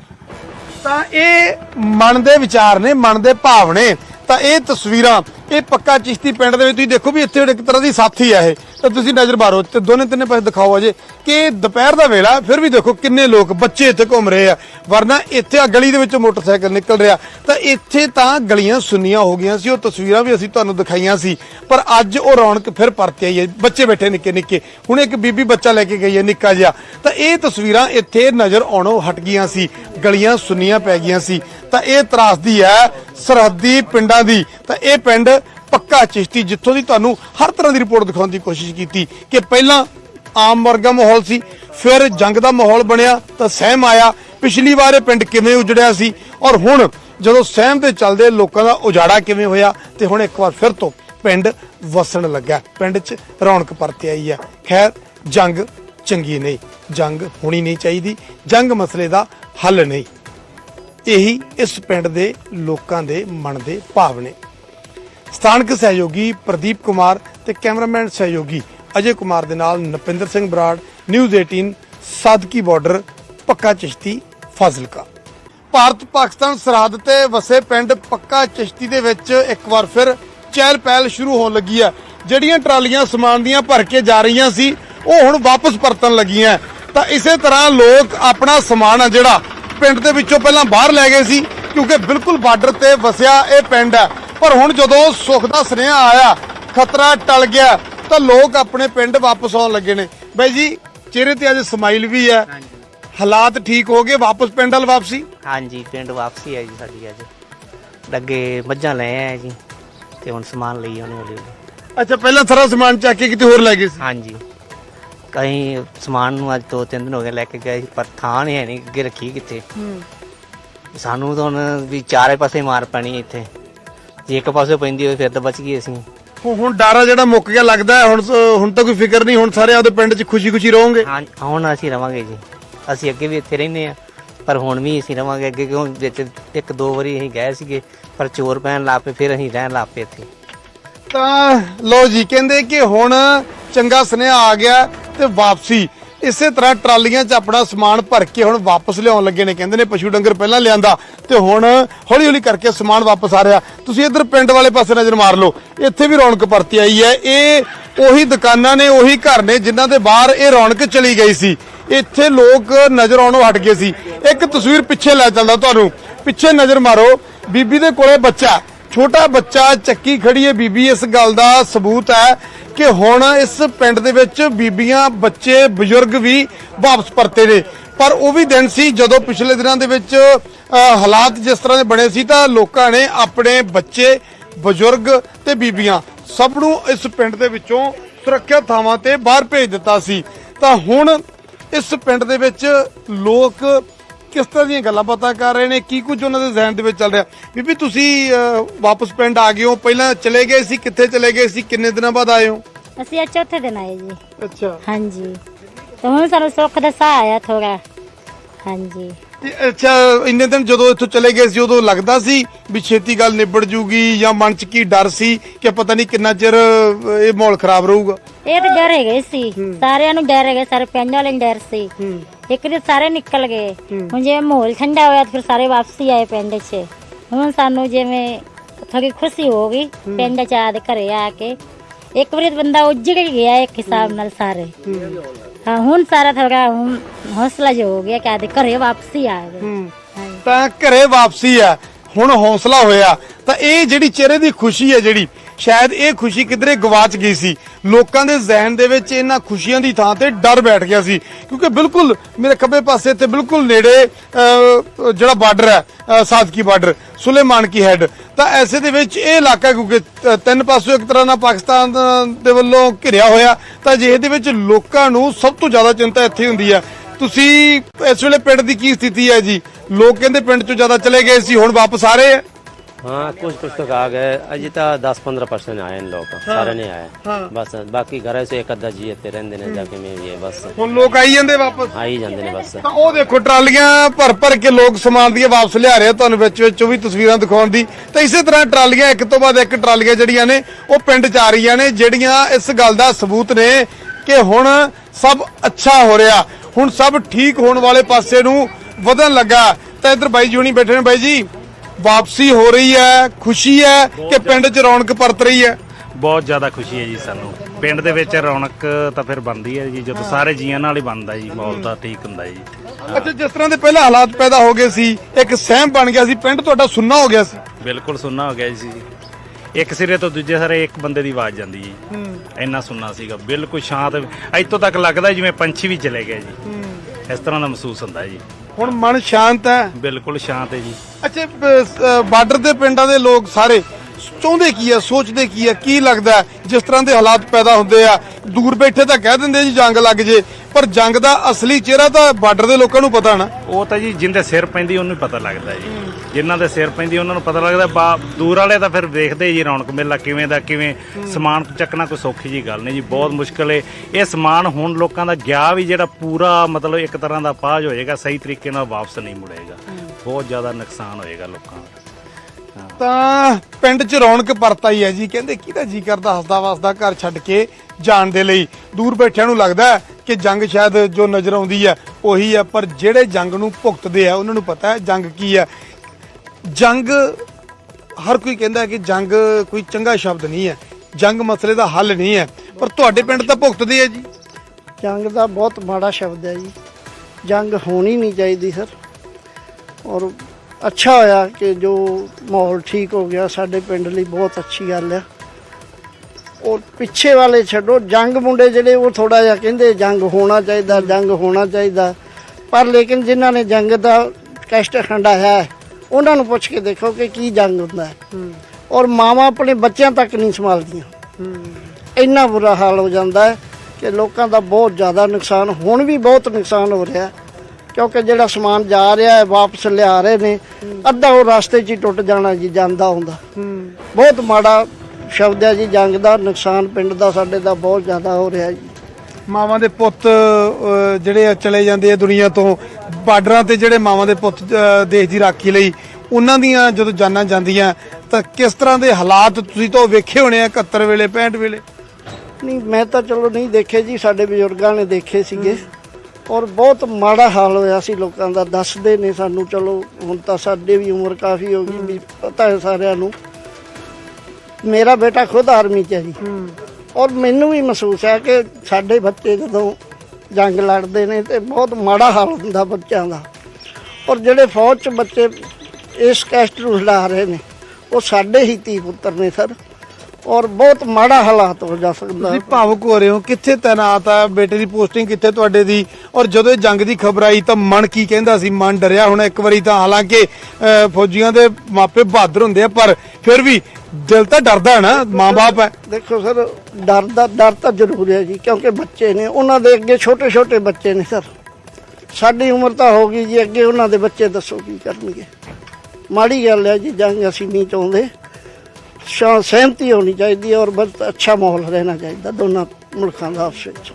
ਤਾਂ ਇਹ ਮਨ ਦੇ ਵਿਚਾਰ ਨੇ ਮਨ ਦੇ ਭਾਵ ਨੇ। ਤਾਂ ਇਹ ਤਸਵੀਰਾਂ ਇਹ ਪੱਕਾ ਚਿਸ਼ਤੀ ਪਿੰਡ ਦੇ ਵਿੱਚ ਤੁਸੀਂ ਦੇਖੋ ਵੀ ਇੱਥੇ ਇੱਕ ਤਰ੍ਹਾਂ ਦੀ ਸਾਥੀ ਆ ਇਹ। ਤਾਂ ਤੁਸੀਂ ਨਜ਼ਰ ਮਾਰੋ ਤੇ ਦੋਨੇ ਤਿੰਨੇ ਪਾਸੇ ਦਿਖਾਓ ਅਜੇ ਕਿ ਦੁਪਹਿਰ ਦਾ ਵੇਲਾ, ਫਿਰ ਵੀ ਦੇਖੋ ਕਿੰਨੇ ਲੋਕ ਬੱਚੇ ਇੱਥੇ ਘੁੰਮ ਰਹੇ ਆ। ਵਰਨਾ ਇੱਥੇ ਆ ਗਲੀ ਦੇ ਵਿੱਚ ਮੋਟਰਸਾਈਕਲ ਨਿਕਲ ਰਿਹਾ। ਤਾਂ ਇੱਥੇ ਤਾਂ ਗਲੀਆਂ ਸੁੰਨੀਆਂ ਹੋ ਗਈਆਂ ਸੀ, ਉਹ ਤਸਵੀਰਾਂ ਵੀ ਅਸੀਂ ਤੁਹਾਨੂੰ ਦਿਖਾਈਆਂ ਸੀ। ਪਰ ਅੱਜ ਉਹ ਰੌਣਕ ਫਿਰ ਪਰਤ ਆਈ ਹੈ, ਬੱਚੇ ਬੈਠੇ ਨਿੱਕੇ ਨਿੱਕੇ। ਹੁਣ ਇੱਕ ਬੀਬੀ ਬੱਚਾ ਲੈ ਕੇ ਗਈ ਹੈ, ਨਿੱਕਾ ਜਿਹਾ। ਤਾਂ ਇਹ ਤਸਵੀਰਾਂ ਇੱਥੇ ਨਜ਼ਰ ਆਉਣੋਂ ਹਟ ਗਈਆਂ ਸੀ, ਗਲੀਆਂ ਸੁੰਨੀਆਂ ਪੈ ਗਈਆਂ ਸੀ। ਤਾਂ ਇਹ ਤਰਾਸਦੀ ਹੈ ਸਰਹੱਦੀ ਪਿੰਡਾਂ ਦੀ। ਤਾਂ ਇਹ ਪਿੰਡ ਪੱਕਾ ਚਿਸ਼ਤੀ ਜਿੱਥੋਂ ਦੀ ਤੁਹਾਨੂੰ ਹਰ ਤਰ੍ਹਾਂ ਦੀ ਰਿਪੋਰਟ ਦਿਖਾਉਣ ਦੀ ਕੋਸ਼ਿਸ਼ ਕੀਤੀ ਕਿ ਪਹਿਲਾਂ ਆਮ ਵਰਗਾ ਮਾਹੌਲ ਸੀ, ਫਿਰ ਜੰਗ ਦਾ ਮਾਹੌਲ ਬਣਿਆ, ਤਾਂ ਸਹਿਮ ਆਇਆ, ਪਿਛਲੀ ਵਾਰ ਇਹ ਪਿੰਡ ਕਿਵੇਂ ਉਜੜਿਆ ਸੀ ਔਰ ਹੁਣ ਜਦੋਂ ਸਹਿਮ ਦੇ ਚੱਲਦੇ ਲੋਕਾਂ ਦਾ ਉਜਾੜਾ ਕਿਵੇਂ ਹੋਇਆ ਤੇ ਹੁਣ ਇੱਕ ਵਾਰ ਫਿਰ ਤੋਂ ਪਿੰਡ ਵਸਣ ਲੱਗਾ ਪਿੰਡ 'ਚ ਰੌਣਕ ਪਰਤ ਆਈ ਹੈ। ਖੈਰ, ਜੰਗ ਚੰਗੀ ਨਹੀਂ, ਜੰਗ ਹੋਣੀ ਨਹੀਂ ਚਾਹੀਦੀ, ਜੰਗ ਮਸਲੇ ਦਾ ਹੱਲ ਨਹੀਂ। ਇਹੀ ਇਸ ਪਿੰਡ ਦੇ ਲੋਕਾਂ ਦੇ ਮਨ ਦੇ ਭਾਵ ਨੇ। ਸਥਾਨਕ ਸਹਿਯੋਗੀ ਪ੍ਰਦੀਪ ਕੁਮਾਰ ਤੇ ਕੈਮਰਾਮੈਨ ਸਹਿਯੋਗੀ ਅਜੇ ਕੁਮਾਰ ਦੇ ਨਾਲ ਨਪਿੰਦਰ ਸਿੰਘ ਬਰਾੜ, ਨਿਊਜ਼ 18 ਸਾਦਕੀ ਬਾਰਡਰ, ਪੱਕਾ ਚਿਸ਼ਤੀ, ਫਾਜ਼ਿਲਕਾ। ਭਾਰਤ ਪਾਕਿਸਤਾਨ ਸਰਹੱਦ ਤੇ ਵਸੇ ਪਿੰਡ ਪੱਕਾ ਚਿਸ਼ਤੀ ਦੇ ਵਿੱਚ ਇੱਕ ਵਾਰ ਫਿਰ ਚਹਿਲ ਪਹਿਲ ਸ਼ੁਰੂ ਹੋਣ ਲੱਗੀ ਹੈ। ਜਿਹੜੀਆਂ ਟਰਾਲੀਆਂ ਸਮਾਨ ਦੀਆਂ ਭਰ ਕੇ ਜਾ ਰਹੀਆਂ ਸੀ, ਉਹ ਹੁਣ ਵਾਪਸ ਪਰਤਣ ਲੱਗੀਆਂ ਤਾਂ ਇਸੇ ਤਰ੍ਹਾਂ ਲੋਕ ਆਪਣਾ ਸਮਾਨ ਆ ਜਿਹੜਾ ਪਿੰਡ ਦੇ ਵਿੱਚੋਂ ਪਹਿਲਾਂ ਬਾਹਰ ਲੈ ਗਏ ਸੀ, ਕਿਉਂਕਿ ਬਿਲਕੁਲ ਬਾਰਡਰ ਤੇ ਵਸਿਆ ਇਹ ਪਿੰਡ ਹੈ। ਪਰ ਹੁਣ ਜਦੋਂ ਸੁੱਖ ਦਾ ਸੁਨੇਹਾ ਆਇਆ ਖਤਰਾ ਟਲ ਗਿਆ ਤਾਂ ਲੋਕ ਆਪਣੇ ਪਿੰਡ ਵਾਪਸ ਆਉਣ ਲੱਗੇ ਨੇ। ਬਾਈ ਜੀ ਚਿਹਰੇ ਤੇ ਅੱਜ ਸਮਾਈਲ ਵੀ ਹੈ। ਹਾਲਾਤ ਠੀਕ ਹੋ ਗਏ ਵਾਪਸ ਪਿੰਡ ਵੱਲ ਵਾਪਸੀ? ਹਾਂਜੀ ਪਿੰਡ ਵਾਪਸੀ ਹੈ ਜੀ ਸਾਡੀ ਅੱਜ। ਅੱਗੇ ਮੱਝਾਂ ਲੈ ਆਏ ਜੀ ਤੇ ਹੁਣ ਸਮਾਨ ਲਈ ਆਉਣੇ ਵਾਲੇ ਅੱਛਾ ਪਹਿਲਾਂ ਸਾਰਾ ਸਮਾਨ ਚੱਕ ਕੇ ਕਿਤੇ ਹੋਰ ਲੈ ਗਏ ਸੀ? ਹਾਂਜੀ। ਕਈ ਸਮਾਨ ਨੂੰ ਅੱਜ ਦੋ ਤਿੰਨ ਦਿਨ ਹੋ ਗਏ ਲੈ ਕੇ ਗਏ ਸੀ, ਪਰ ਥਾਂ ਨਹੀਂ ਹੈ ਨਹੀਂ ਅੱਗੇ ਰੱਖੀ ਕਿੱਥੇ ਸਾਨੂੰ ਤਾਂ ਹੁਣ ਵੀ ਚਾਰੇ ਪਾਸੇ ਮਾਰ ਪੈਣੀ ਇੱਥੇ। ਜੇ ਇੱਕ ਪਾਸੇ ਪੈਂਦੀ ਹੋਵੇ ਫਿਰ ਤਾਂ ਬਚ ਗਏ ਅਸੀਂ। ਹੁਣ- ਹੁਣ ਡਾਰਾ ਜਿਹੜਾ ਮੁੱਕ ਗਿਆ ਲੱਗਦਾ ਹੈ, ਹੁਣ ਸ- ਹੁਣ ਤਾਂ ਕੋਈ ਫਿਕਰ ਨਹੀਂ ਹੁਣ ਸਾਰੇ ਆਪਦੇ ਪਿੰਡ 'ਚ ਖੁਸ਼ੀ-ਖੁਸ਼ੀ ਰਹੋਗੇ। ਹਾਂ ਹੁਣ ਅਸੀਂ ਰਵਾਂਗੇ ਜੀ। ਅਸੀਂ ਅੱਗੇ ਵੀ ਇੱਥੇ ਰਹਿੰਦੇ ਆ ਪਰ ਹੁਣ ਵੀ ਅਸੀਂ ਰਵਾਂਗੇ। ਅੱਗੇ ਕਿਉਂ ਵਿੱਚ ਇੱਕ ਦੋ ਵਾਰੀ ਅਸੀਂ ਗਏ ਸੀਗੇ ਪਰ ਚੋਰ ਪੈਣ ਲੱਗ ਪਏ ਫਿਰ ਅਸੀਂ ਰਹਿਣ ਲੱਗ ਪਏ ਇੱਥੇ। ਤਾਂ ਲੋ ਜੀ ਕਹਿੰਦੇ ਕਿ ਹੁਣ ਚੰਗਾ ਸੁਨੇਹਾ ਆ ਗਿਆ ਤੇ ਵਾਪਸੀ। ਇਸੇ ਤਰ੍ਹਾਂ ਟਰਾਲੀਆਂ 'ਚ ਆਪਣਾ ਸਮਾਨ ਭਰ ਕੇ ਹੁਣ ਵਾਪਸ ਲਿਆਉਣ ਲੱਗੇ ਨੇ। ਕਹਿੰਦੇ ਨੇ ਪਸ਼ੂ ਡੰਗਰ ਪਹਿਲਾਂ ਲਿਆਂਦਾ ਤੇ ਹੁਣ ਹੌਲੀ ਹੌਲੀ ਕਰਕੇ ਸਮਾਨ ਵਾਪਸ ਆ ਰਿਹਾ। ਤੁਸੀਂ ਇੱਧਰ ਪਿੰਡ ਵਾਲੇ ਪਾਸੇ ਨਜ਼ਰ ਮਾਰ ਲਓ। ਇੱਥੇ ਵੀ ਰੌਣਕ ਪਰਤੀ ਆਈ ਹੈ। ਇਹ ਉਹੀ ਦੁਕਾਨਾਂ ਨੇ, ਉਹੀ ਘਰ ਨੇ ਜਿਨ੍ਹਾਂ ਦੇ ਬਾਹਰ ਇਹ ਰੌਣਕ ਚਲੀ ਗਈ ਸੀ। ਇੱਥੇ ਲੋਕ ਨਜ਼ਰ ਆਉਣੋਂ ਹਟ ਗਏ ਸੀ। ਇੱਕ ਤਸਵੀਰ ਪਿੱਛੇ ਲੈ ਚੱਲਦਾ ਤੁਹਾਨੂੰ। ਪਿੱਛੇ ਨਜ਼ਰ ਮਾਰੋ। ਬੀਬੀ ਦੇ ਕੋਲੇ ਬੱਚਾ। ਛੋਟਾ ਬੱਚਾ ਚੱਕੀ ਖੜੀ ਹੈ। ਬੀਬੀ, ਇਸ ਗੱਲ ਦਾ ਸਬੂਤ ਹੈ ਕਿ ਹੁਣ ਇਸ ਪਿੰਡ ਦੇ ਵਿੱਚ ਬੀਬੀਆਂ, ਬੱਚੇ, ਬਜ਼ੁਰਗ ਵੀ ਵਾਪਸ ਪਰਤੇ ਨੇ। ਪਰ ਉਹ ਵੀ ਦਿਨ ਸੀ ਜਦੋਂ ਪਿਛਲੇ ਦਿਨਾਂ ਦੇ ਵਿੱਚ ਹਾਲਾਤ ਜਿਸ ਤਰ੍ਹਾਂ ਦੇ ਬਣੇ ਸੀ ਤਾਂ ਲੋਕਾਂ ਨੇ ਆਪਣੇ ਬੱਚੇ, ਬਜ਼ੁਰਗ ਤੇ ਬੀਬੀਆਂ ਸਭ ਨੂੰ ਇਸ ਪਿੰਡ ਦੇ ਵਿੱਚੋਂ ਸੁਰੱਖਿਅਤ ਥਾਵਾਂ ਤੇ ਬਾਹਰ ਭੇਜ ਦਿੱਤਾ ਸੀ। ਤਾਂ ਹੁਣ ਇਸ ਪਿੰਡ ਦੇ ਵਿੱਚ ਲੋਕ ਕਿਸ ਤਰ੍ਹਾਂ ਦੀਆਂ ਗੱਲਾਂ ਬਾਤਾਂ ਕਰ ਰਹੇ ਨੇ? ਕੀ ਕੁਝ ਉਹਨਾਂ ਦੇ ਜ਼ਿਹਨ ਦੇ ਵਿੱਚ ਚੱਲ ਰਿਹਾ? ਬੀਬੀ ਤੁਸੀਂ ਵਾਪਸ ਪਿੰਡ ਆ ਗਏ ਹੋ। ਪਹਿਲਾਂ ਚਲੇ ਗਏ ਸੀ ਕਿੱਥੇ ਚਲੇ ਗਏ ਸੀ? ਕਿੰਨੇ ਦਿਨਾਂ ਬਾਅਦ ਆਏ ਹੋ? ਅਸੀਂ ਅੱਜ ਚੌਥੇ ਦਿਨ ਆਏ ਜੀ। ਅੱਛਾ। ਹਾਂਜੀ। ਤੇ ਹੁਣ ਸਾਨੂੰ ਸੁੱਖ ਦਾ ਸਾਹ ਆਇਆ ਥੋੜਾ ਹਾਂਜੀ। ਅੱਛਾ ਇੰਨੇ ਦਿਨ ਜਦੋਂ ਇੱਥੋਂ ਚਲੇ ਗਏ ਸੀ ਉਦੋਂ ਲੱਗਦਾ ਸੀ ਵੀ ਛੇਤੀ ਗੱਲ ਨਿਬੜ ਜੂਗੀ ਜਾਂ ਮਨ 'ਚ ਕੀ ਡਰ ਸੀ ਕਿ ਪਤਾ ਨਹੀਂ ਕਿੰਨਾ ਚਿਰ ਇਹ ਮਾਹੌਲ ਖਰਾਬ ਰਹੂਗਾ? ਇਹ ਤਾਂ ਡਰ ਹੈਗੇ ਸੀ। ਸਾਰਿਆਂ ਨੂੰ ਡਰ ਹੈਗੇ ਸਾਰੇ ਪਿੰਡ ਵਾਲੇ ਨੂੰ ਡਰ ਸੀ। ਇੱਕ ਦਿਨ ਸਾਰੇ ਨਿਕਲ ਗਏ। ਹੁਣ ਜੇ ਮਾਹੌਲ ਠੰਡਾ ਹੋਇਆ ਤਾਂ ਫਿਰ ਸਾਰੇ ਵਾਪਸੀ ਆਏ ਪਿੰਡ 'ਚ। ਹੁਣ ਸਾਨੂੰ ਜਿਵੇਂ ਥੋੜੀ ਖੁਸ਼ੀ ਹੋ ਗਈ ਪਿੰਡ 'ਚ ਆ ਦੇ ਘਰੇ ਆ ਕੇ। ਇੱਕ ਵਾਰੀ ਬੰਦਾ ਉੱਜੜ ਗਿਆ ਇੱਕ ਹਿਸਾਬ ਨਾਲ ਸਾਰੇ। ਹਾਂ। ਹੁਣ ਸਾਰਾ ਥੋੜਾ ਹੁਣ ਹੌਸਲਾ ਜੋ ਹੋ ਗਿਆ ਕਿ ਆਦੇ ਘਰੇ ਵਾਪਸੀ ਆ ਗਏ ਤਾਂ ਘਰੇ ਵਾਪਸੀ ਆ ਹੁਣ ਹੌਸਲਾ ਹੋਇਆ। ਤਾਂ ਇਹ ਜਿਹੜੀ ਚਿਹਰੇ ਦੀ ਖੁਸ਼ੀ ਹੈ ਜਿਹੜੀ ਸ਼ਾਇਦ ਇਹ ਖੁਸ਼ੀ ਕਿਧਰੇ ਗਵਾਚ ਗਈ ਸੀ। ਲੋਕਾਂ ਦੇ ਜ਼ਿਹਨ ਦੇ ਵਿੱਚ ਇਹਨਾਂ ਖੁਸ਼ੀਆਂ ਦੀ ਥਾਂ ਤੇ ਡਰ ਬੈਠ ਗਿਆ ਸੀ। ਕਿਉਂਕਿ ਬਿਲਕੁਲ ਮੇਰੇ ਖੱਬੇ ਪਾਸੇ ਤੇ ਬਿਲਕੁਲ ਨੇੜੇ ਜਿਹੜਾ ਬਾਰਡਰ ਹੈ ਸਾਦਕੀ ਬਾਰਡਰ, ਸੁਲੇਮਾਨ ਕੀ ਹੈਡ। ਤਾਂ ਐਸੇ ਦੇ ਵਿੱਚ ਇਹ ਇਲਾਕਾ ਕਿਉਂਕਿ ਤਿੰਨ ਪਾਸੋਂ ਇੱਕ ਤਰ੍ਹਾਂ ਨਾਲ ਪਾਕਿਸਤਾਨ ਦੇ ਵੱਲੋਂ ਘਿਰਿਆ ਹੋਇਆ। ਤਾਂ ਜੇ ਇਹਦੇ ਵਿੱਚ ਲੋਕਾਂ ਨੂੰ ਸਭ ਤੋਂ ਜ਼ਿਆਦਾ ਚਿੰਤਾ ਇੱਥੇ ਹੁੰਦੀ ਹੈ, ਤੁਸੀਂ ਇਸ ਵੇਲੇ ਪਿੰਡ ਦੀ ਕੀ ਸਥਿਤੀ ਹੈ ਜੀ? ਲੋਕ ਕਹਿੰਦੇ ਪਿੰਡ ਚੋਂ ਜ਼ਿਆਦਾ ਚਲੇ ਗਏ ਸੀ, ਹੁਣ ਵਾਪਸ ਆ ਰਹੇ ਆ हाँ कुछ कुछ तो आ गए अजी तो दस पंद्रह परसेंट आए इन लोग सारे नहीं आए बस बाकी घर से एक अद्धा जी इतने रहते ने जाके में ये बस ਹੁਣ ਲੋਕ ਆਈ ਜਾਂਦੇ ਵਾਪਸ आ ही जाते ने बस ਤਾਂ ਉਹ ਦੇਖੋ ਟਰਾਲੀਆਂ ਭਰ ਭਰ ਕੇ ਲੋਕ ਸਮਾਨ ਦੀਆਂ ਵਾਪਸ ਲਿਆ ਰਹੇ ਆ ਤੁਹਾਨੂੰ ਵਿੱਚ ਵਿੱਚ ਉਹ ਵੀ ਤਸਵੀਰਾਂ ਦਿਖਾਉਣ ਦੀ ਤਾਂ ਇਸੇ ਤਰ੍ਹਾਂ ਟਰਾਲੀਆਂ ਇੱਕ ਤੋਂ ਬਾਅਦ ਇੱਕ ਟਰਾਲੀਆਂ ਜਿਹੜੀਆਂ ਨੇ ਉਹ ਪਿੰਡ ਚ ਆ ਰਹੀਆਂ ਨੇ ਜਿਹੜੀਆਂ ਇਸ ਗੱਲ ਦਾ ਸਬੂਤ ਨੇ ਕਿ ਹੁਣ ਸਭ ਅੱਛਾ ਹੋ ਰਿਹਾ ਹੁਣ ਸਭ ਠੀਕ ਹੋਣ ਵਾਲੇ ਪਾਸੇ ਨੂੰ ਵਧਣ ਲੱਗਾ ਤਾਂ ਇੱਧਰ ਬਾਈ ਜੂਣੀ ਬੈਠੇ ਨੇ ਬਾਈ ਜੀ ਵਾਪਸੀ ਹੋ ਰਹੀ ਹੈ ਖੁਸ਼ੀ ਹੈ ਕਿ ਪਿੰਡ 'ਚ ਰੌਣਕ ਪਰਤ ਰਹੀ ਹੈ? ਬਹੁਤ ਜ਼ਿਆਦਾ ਖੁਸ਼ੀ ਹੈ ਜੀ ਸਾਨੂੰ। ਪਿੰਡ ਦੇ ਵਿੱਚ ਰੌਣਕ ਤਾਂ ਫਿਰ ਬਣਦੀ ਹੈ ਜੀ ਜਦੋਂ ਸਾਰੇ ਜੀਆਂ ਨਾਲ ਹੀ ਬਣਦਾ ਜੀ ਮਾਹੌਲ ਤਾਂ ਠੀਕ ਹੁੰਦਾ ਜੀ। ਅੱਛਾ ਜਿਸ ਤਰ੍ਹਾਂ ਦੇ ਪਹਿਲਾਂ ਹਾਲਾਤ ਪੈਦਾ ਹੋ ਗਏ ਸੀ ਇੱਕ ਸਹਿਮ ਬਣ ਗਿਆ ਸੀ ਪਿੰਡ ਤੁਹਾਡਾ ਸੁੰਨਾ ਹੋ ਗਿਆ ਸੀ? ਬਿਲਕੁਲ ਸੁੰਨਾ ਹੋ ਗਿਆ ਜੀ ਇੱਕ ਸਿਰੇ ਤੋਂ ਦੂਜੇ ਸਿਰੇ ਇੱਕ ਬੰਦੇ ਦੀ ਆਵਾਜ਼ ਜਾਂਦੀ ਜੀ। ਇੰਨਾ ਸੁੰਨਾ ਸੀਗਾ ਬਿਲਕੁਲ ਸ਼ਾਂਤ। ਇੱਥੋਂ ਤੱਕ ਲੱਗਦਾ ਜਿਵੇਂ ਪੰਛੀ ਵੀ ਚਲੇ ਗਏ ਜੀ। ਇਸ ਤਰ੍ਹਾਂ ਦਾ ਮਹਿਸੂਸ ਹੁੰਦਾ ਜੀ। ਹੁਣ ਮਨ ਸ਼ਾਂਤ ਹੈ? ਬਿਲਕੁਲ ਸ਼ਾਂਤ ਹੈ ਜੀ। ਅੱਛਾ ਬਾਰਡਰ ਦੇ ਪਿੰਡਾਂ ਦੇ ਲੋਕ ਸਾਰੇ ਚਾਹੁੰਦੇ ਕੀ ਆ ਸੋਚਦੇ ਕੀ ਆ ਕੀ ਲੱਗਦਾ ਹੈ? ਜਿਸ ਤਰ੍ਹਾਂ ਦੇ ਹਾਲਾਤ ਪੈਦਾ ਹੁੰਦੇ ਆ ਦੂਰ ਬੈਠੇ ਤਾਂ ਕਹਿ ਦਿੰਦੇ ਜੀ ਜੰਗ ਲੱਗ ਜੇ। ਪਰ ਜੰਗ ਦਾ ਅਸਲੀ ਚਿਹਰਾ ਤਾਂ ਬਾਰਡਰ ਦੇ ਲੋਕਾਂ ਨੂੰ ਪਤਾ ਨਾ। ਉਹ ਤਾਂ ਜੀ ਜਿੰਦੇ ਸਿਰ ਪੈਂਦੀ ਉਹਨੂੰ ਹੀ ਪਤਾ ਲੱਗਦਾ ਜੀ। ਜਿਨ੍ਹਾਂ ਦੇ ਸਿਰ ਪੈਂਦੀ ਉਹਨਾਂ ਨੂੰ ਪਤਾ ਲੱਗਦਾ ਬਾ ਦੂਰ ਵਾਲੇ ਤਾਂ ਫਿਰ ਦੇਖਦੇ ਜੀ ਰੌਣਕ ਮੇਲਾ ਕਿਵੇਂ ਦਾ ਕਿਵੇਂ ਸਮਾਨ ਚੱਕਣਾ ਕੋਈ ਸੌਖੀ ਜੀ ਗੱਲ ਨਹੀਂ ਜੀ ਬਹੁਤ ਮੁਸ਼ਕਲ ਹੈ ਇਹ ਸਮਾਨ ਹੁਣ ਲੋਕਾਂ ਦਾ ਗਿਆ ਵੀ ਜਿਹੜਾ ਪੂਰਾ ਮਤਲਬ ਇੱਕ ਤਰ੍ਹਾਂ ਦਾ ਪਾਜ ਹੋ ਜਾਏਗਾ ਸਹੀ ਤਰੀਕੇ ਨਾਲ ਵਾਪਸ ਨਹੀਂ ਮੁੜੇਗਾ। ਬਹੁਤ ਜ਼ਿਆਦਾ ਨੁਕਸਾਨ ਹੋਏਗਾ ਲੋਕਾਂ ਦਾ। ਤਾਂ ਪਿੰਡ 'ਚ ਰੌਣਕ ਪਰਤਾ ਹੀ ਹੈ ਜੀ ਕਹਿੰਦੇ ਕਿਹਦਾ ਜੀ ਕਰਦਾ ਹੱਸਦਾ ਵਸਦਾ ਘਰ ਛੱਡ ਕੇ ਜਾਣ ਦੇ ਲਈ। ਦੂਰ ਬੈਠਿਆਂ ਨੂੰ ਲੱਗਦਾ ਕਿ ਜੰਗ ਸ਼ਾਇਦ ਜੋ ਨਜ਼ਰ ਆਉਂਦੀ ਹੈ, ਉਹੀ ਹੈ, ਪਰ ਜਿਹੜੇ ਜੰਗ ਨੂੰ ਭੁਗਤਦੇ ਆ, ਉਹਨਾਂ ਨੂੰ ਪਤਾ ਹੈ ਜੰਗ ਕੀ ਹੈ। ਜੰਗ, ਹਰ ਕੋਈ ਕਹਿੰਦਾ ਕਿ ਜੰਗ ਕੋਈ ਚੰਗਾ ਸ਼ਬਦ ਨਹੀਂ ਹੈ। ਜੰਗ ਮਸਲੇ ਦਾ ਹੱਲ ਨਹੀਂ ਹੈ, ਪਰ ਤੁਹਾਡੇ ਪਿੰਡ ਤਾਂ ਭੁਗਤਦੇ ਆ ਜੀ। ਜੰਗ ਦਾ ਬਹੁਤ ਮਾੜਾ ਸ਼ਬਦ ਹੈ ਜੀ। ਜੰਗ ਹੋਣੀ ਨਹੀਂ ਚਾਹੀਦੀ, ਸਰ। ਔਰ ਅੱਛਾ ਹੋਇਆ ਕਿ ਜੋ ਮਾਹੌਲ ਠੀਕ ਹੋ ਗਿਆ, ਸਾਡੇ ਪਿੰਡ ਲਈ ਬਹੁਤ ਅੱਛੀ ਗੱਲ ਹੈ ਔਰ ਪਿੱਛੇ ਵਾਲੇ ਛੱਡੋ ਜੰਗ ਮੁੰਡੇ ਜਿਹੜੇ ਉਹ ਥੋੜਾ ਜਿਹਾ ਕਹਿੰਦੇ ਜੰਗ ਹੋਣਾ ਚਾਹੀਦਾ ਜੰਗ ਹੋਣਾ ਚਾਹੀਦਾ। ਪਰ ਲੇਕਿਨ ਜਿਨ੍ਹਾਂ ਨੇ ਜੰਗ ਦਾ ਕਸ਼ਟ ਖੰਡਾਇਆ ਹੈ ਉਹਨਾਂ ਨੂੰ ਪੁੱਛ ਕੇ ਦੇਖੋ ਕਿ ਕੀ ਜੰਗ ਹੁੰਦਾ ਹੈ। ਔਰ ਮਾਵਾਂ ਆਪਣੇ ਬੱਚਿਆਂ ਤੱਕ ਨਹੀਂ ਸੰਭਾਲਦੀਆਂ। ਇੰਨਾ ਬੁਰਾ ਹਾਲ ਹੋ ਜਾਂਦਾ ਹੈ ਕਿ ਲੋਕਾਂ ਦਾ ਬਹੁਤ ਜ਼ਿਆਦਾ ਨੁਕਸਾਨ ਹੁਣ ਵੀ ਬਹੁਤ ਨੁਕਸਾਨ ਹੋ ਰਿਹਾ ਕਿਉਂਕਿ ਜਿਹੜਾ ਸਮਾਨ ਜਾ ਰਿਹਾ ਹੈ ਵਾਪਸ ਲਿਆ ਰਹੇ ਨੇ ਅੱਧਾ ਉਹ ਰਸਤੇ 'ਚ ਹੀ ਟੁੱਟ ਜਾਣਾ ਜੀ ਜਾਂਦਾ ਹੁੰਦਾ। ਬਹੁਤ ਮਾੜਾ ਸ਼ਬਦ ਹੈ ਜੀ ਜੰਗ ਦਾ ਨੁਕਸਾਨ ਪਿੰਡ ਦਾ ਸਾਡੇ ਦਾ ਬਹੁਤ ਜ਼ਿਆਦਾ ਹੋ ਰਿਹਾ ਜੀ। ਮਾਵਾਂ ਦੇ ਪੁੱਤ ਜਿਹੜੇ ਆ ਚਲੇ ਜਾਂਦੇ ਆ ਦੁਨੀਆ ਤੋਂ ਬਾਰਡਰਾਂ ਤੇ ਜਿਹੜੇ ਮਾਵਾਂ ਦੇ ਪੁੱਤ ਦੇਸ਼ ਦੀ ਰਾਖੀ ਲਈ ਉਹਨਾਂ ਦੀਆਂ ਜਦੋਂ ਜਾਨਾਂ ਜਾਂਦੀਆਂ ਤਾਂ ਕਿਸ ਤਰ੍ਹਾਂ ਦੇ ਹਾਲਾਤ ਤੁਸੀਂ ਤਾਂ ਵੇਖੇ ਹੋਣੇ ਆ 71 ਵੇਲੇ 65 ਵੇਲੇ? ਨਹੀਂ ਮੈਂ ਤਾਂ ਚਲੋ ਨਹੀਂ ਦੇਖੇ ਜੀ ਸਾਡੇ ਬਜ਼ੁਰਗਾਂ ਨੇ ਦੇਖੇ ਸੀਗੇ। ਔਰ ਬਹੁਤ ਮਾੜਾ ਹਾਲ ਹੋਇਆ ਸੀ ਲੋਕਾਂ ਦਾ ਦੱਸਦੇ ਨੇ ਸਾਨੂੰ ਚਲੋ ਹੁਣ ਤਾਂ ਸਾਡੇ ਵੀ ਉਮਰ ਕਾਫੀ ਹੋ ਗਈ ਵੀ ਪਤਾ ਹੈ ਸਾਰਿਆਂ ਨੂੰ। ਮੇਰਾ ਬੇਟਾ ਖੁਦ ਆਰਮੀ 'ਚ ਹੈ ਜੀ। ਔਰ ਮੈਨੂੰ ਵੀ ਮਹਿਸੂਸ ਹੈ ਕਿ ਸਾਡੇ ਬੱਚੇ ਜਦੋਂ ਜੰਗ ਲੜਦੇ ਨੇ ਤੇ ਬਹੁਤ ਮਾੜਾ ਹਾਲ ਹੁੰਦਾ ਬੱਚਿਆਂ ਦਾ। ਔਰ ਜਿਹੜੇ ਫੌਜ 'ਚ ਬੱਚੇ ਇਸ ਕੈਸਟ ਨੂੰ ਲਾ ਰਹੇ ਨੇ ਉਹ ਸਾਡੇ ਹੀ ਧੀ ਪੁੱਤਰ ਨੇ ਸਰ। ਔਰ ਬਹੁਤ ਮਾੜਾ ਹਾਲਾਤ ਹੋ ਜਾ ਸਕਦਾ। ਤੁਸੀਂ ਭਾਵੁਕ ਹੋ ਰਹੇ ਹੋ ਕਿੱਥੇ ਤੈਨਾਤ ਆ ਬੇਟੇ ਦੀ ਪੋਸਟਿੰਗ ਕਿੱਥੇ ਤੁਹਾਡੇ ਦੀ? ਔਰ ਜਦੋਂ ਇਹ ਜੰਗ ਦੀ ਖਬਰ ਆਈ ਤਾਂ ਮਨ ਕੀ ਕਹਿੰਦਾ ਸੀ? ਮਨ ਡਰਿਆ ਹੋਣਾ ਇੱਕ ਵਾਰੀ ਤਾਂ ਹਾਲਾਂਕਿ ਫੌਜੀਆਂ ਦੇ ਮਾਪੇ ਬਹਾਦਰ ਹੁੰਦੇ ਆ ਪਰ ਫਿਰ ਵੀ ਦਿਲ ਤਾਂ ਡਰਦਾ ਹੈ ਨਾ ਮਾਂ-ਬਾਪ ਹੈ। ਦੇਖੋ ਸਰ ਡਰ ਦਾ ਡਰ ਤਾਂ ਜ਼ਰੂਰ ਹੈ ਜੀ ਕਿਉਂਕਿ ਬੱਚੇ ਨੇ ਉਹਨਾਂ ਦੇ ਅੱਗੇ ਛੋਟੇ ਛੋਟੇ ਬੱਚੇ ਨੇ ਸਰ। ਸਾਡੀ ਉਮਰ ਤਾਂ ਹੋ ਗਈ ਜੀ ਅੱਗੇ ਉਹਨਾਂ ਦੇ ਬੱਚੇ ਦੱਸੋ ਕੀ ਕਰਨਗੇ। ਮਾੜੀ ਗੱਲ ਹੈ ਜੀ ਜੰਗ ਅਸੀਂ ਨਹੀਂ ਚਾਹੁੰਦੇ। ਸ਼ਾ- ਸਹਿਮਤੀ ਹੋਣੀ ਚਾਹੀਦੀ ਹੈ ਔਰ ਬਸ ਅੱਛਾ ਮਾਹੌਲ ਰਹਿਣਾ ਚਾਹੀਦਾ ਦੋਨਾਂ ਮੁਲਕਾਂ ਦਾ ਆਪਸ ਵਿੱਚ।